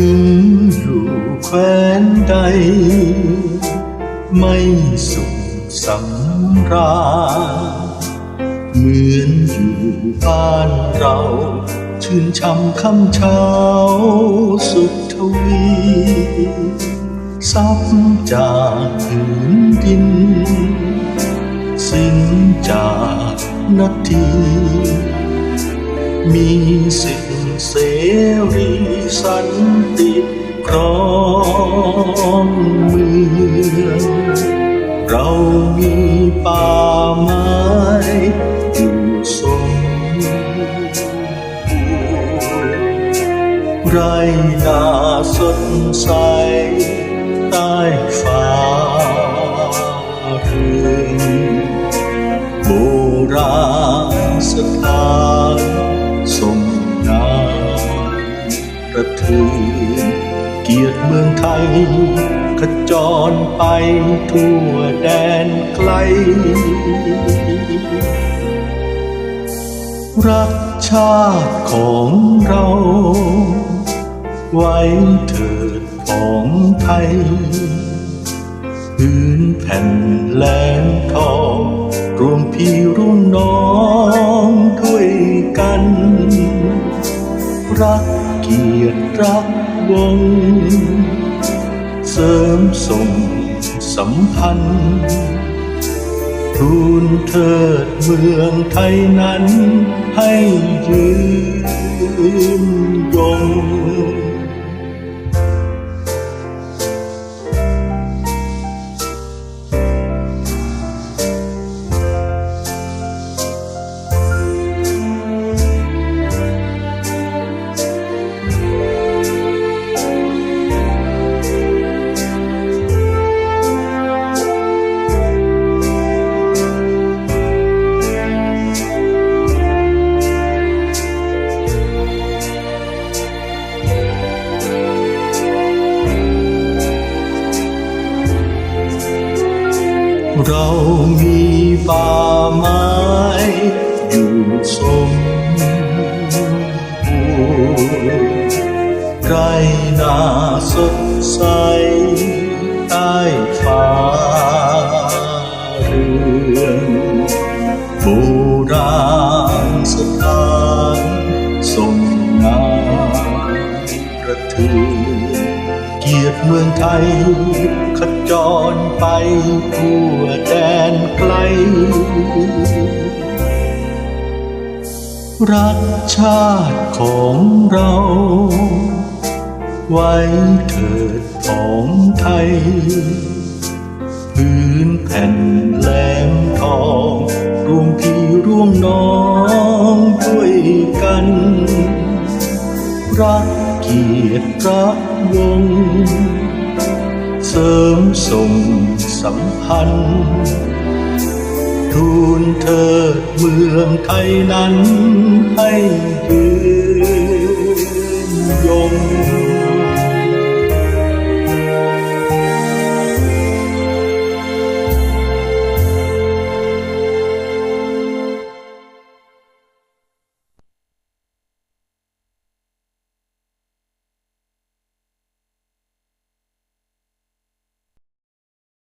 ถึงอยู่แคว้นใด ไม่สุขสำราญเหมือนอยู่บ้านเรา ชื่นช่ำคำเช้าสุขทวีซับจากผืนดิน สิ้นจากนาที มีสิ่ง เสรีสันติครองเมืองเรามีป่าไม้อยู่สมบูรณ์ไรนาสดใสใต้ฟ้าเรือง ระเทืนเกียรติเมืองไทย ขจรไปทั่วแดนไกล รักชาติของเรา ไว้เถิดของไทยพื้นแผ่นแหลมทองรวมพี่ร่วมน้องด้วยกัน รัก เกียรติรักวง เสริมส่งสัมพันธ์ทูลเถิดเมืองไทยนั้นให้ยืนยง เรามีป่าไม้อยู่สมบูรณ์ไรนาสดใสใต้ฟ้า เมืองไทยขจรไปทั่วแดนไกล รักชาติของเรา ไว้เถิดของไทย พื้นแผ่นแหลมทองรวมพี่ร่วมน้องด้วยกัน รัก เกียรติรักวง เสริมส่งสัมพันธ์ทูลเถิดเมืองไทยนั้นให